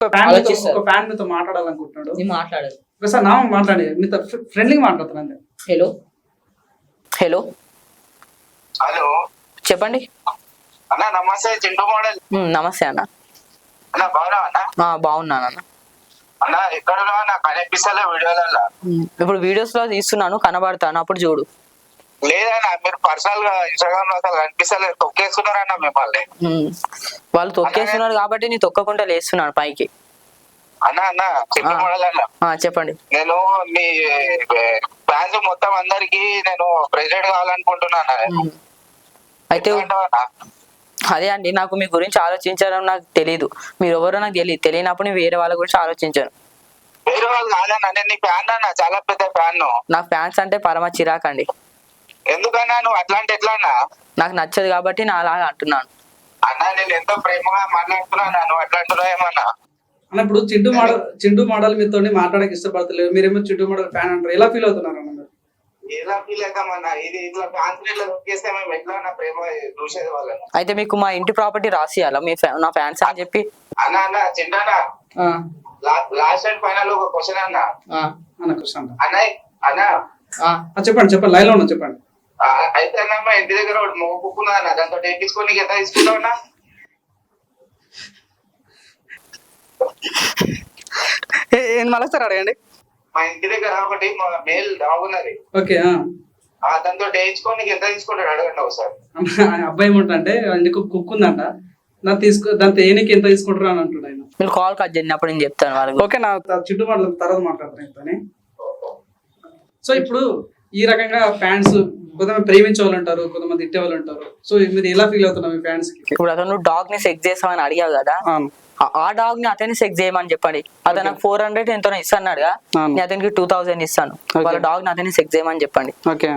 ఒక ఫ్యాన్ మీతో మాట్లాడాలనుకుంటున్నాడు. నేను మాట్లాడదు ఒకసారి నా మాట్లాడి మీతో ఫ్రెండ్లీగా మాట్లాడుతున్నాను అంతే. హలో. హలో. హలో. చెప్పండి. అన్న నమస్తే చింటూ మోడల్. నమస్తే అన్న. అన్న బాగున్నా అన్న? ఆ, బాగున్నాను అన్న. అన్న ఎక్కడ నాకు కనిపిస్తలే వీడియోలలో ఉమ్, ఇప్పుడు వీడియోస్లో తీస్తున్నాను కనబడతాను అప్పుడు చూడు. లేదన్న మీరు పర్సనల్గా ఇన్స్టాగ్రామ్లో అసలు కనిపిస్తలేదు. తొక్కేస్తున్నారన్న మిమ్మల్ని. వాళ్ళు తొక్కేస్తున్నారు కాబట్టి నేను తొక్కకుండా లేస్తున్నాను పైకి. అన్న అన్న ఆ, చెప్పండి. నేను మీ ఫ్యాన్స్ మొత్తం అందరికి నేను ప్రెసిడెంట్ కావాలనుకుంటున్నాను. అయితే? అదే అండి నాకు మీ గురించి ఆలోచించడం నాకు తెలియదు మీరు ఎవరో నాకు తెలియదు తెలియనప్పుడు నేను వేరే వాళ్ళ గురించి ఆలోచించాను. వేరే వాళ్ళు కాదన్న నేను నీ ఫ్యాన్ అన్న చాలా పెద్ద ఫ్యాన్ నాకు ఫ్యాన్స్ అంటే పరమ చిరాకండి. ఎందుకన్నా నువ్వు అట్లాంటి ఎట్లా అన్నా నాకు నచ్చదు కాబట్టి నా అలాగా అంటున్నాను. అన్న నేను ఎంతో ప్రేమగా మాట్లాడుతున్నా నువ్వు అట్లా అంటున్నావు ఏమన్నా? అన్న ఇప్పుడు చింటూ మోడల్ చింటూ మోడల్ మీతో మాట్లాడక ఇష్టపడతలేదు మీరేమో చింటూ మోడల్ ఫ్యాన్ అంటారు. ఎలా ఫీల్ అవుతున్నారు అన్న మీరు? ఎలా ఫీల్ అవుతామన్నా? ఇది ఇట్లా ఫ్యాన్స్ ఇట్లా తొక్కేస్తే మేము ఎట్లా నా ప్రేమ చూసేది వాళ్ళని. అయితే మీకు మా ఇంటి ప్రాపర్టీ రాసియాలా? మీ ఫ్యా- నా ఫ్యాన్స్ అని చెప్పి? అన్న అన్న చింటనా? ఆ, లాస్ట్ అండ్ ఫైనల్ ఒక క్వశ్చన్ అన్న. ఆ, అన్న అంట అన్న. అన్న. ఆ. చెప్పండి చెప్పండి. లైన్లో ఉన్నా చెప్పండి. అయితే అన్న మా ఇంటి దగ్గర ఒకటి మొక్కుకున్నా అన్న దాంతో వేయించుకొని నీకు ఎంత తీసుకుంటావు అన్న? ఏం మళ్ళీ సార్ అడగండి. మా ఇంటి దగ్గర ఒకటి మేల్ డాగ్ ఉన్నది ఓకే దాంతో వేయించుకొని నీకు ఎంత తీసుకుంటాడు అడగండి ఒకసారి. అబ్బాయి ఏమంటే నీకు కుక్ ఉందంట దాన్ని తీసుకో దాని తేనికి ఎంత తీసుకుంటారు అని అంటున్నాడు ఆయన. మీరు కాల్ కట్ చేసినప్పుడు నేను చెప్తాను వాళ్ళకి. ఓకే నా చింటూ మోడల్ తర్వాత మాట్లాడతాను సో ఇప్పుడు ఈ రకంగా ఫ్యాన్స్ కొంతమంది ప్రేమించే వాళ్ళు ఉంటారు కొంతమంది తిట్టే వాళ్ళు ఉంటారు సో మీరు ఎలా ఫీల్ అవుతున్నారు మీ ఫ్యాన్స్కి? ఇప్పుడు అతను డాగ్ని సెక్స్ చేస్తామని అడిగావు కదా? ఆ- డాగ్ని అతన్ని సెక్స్ చేయమని చెప్పండి. అతను నాకు ఫోర్ హండ్రెడ్ ఎంతో ఇస్తాడు అవును. నేను అతనికి టూ థౌసండ్ ఇస్తాను. వాళ్ళ డాగ్ని అతన్ని సెక్స్ చేయమని చెప్పండి. ఓకే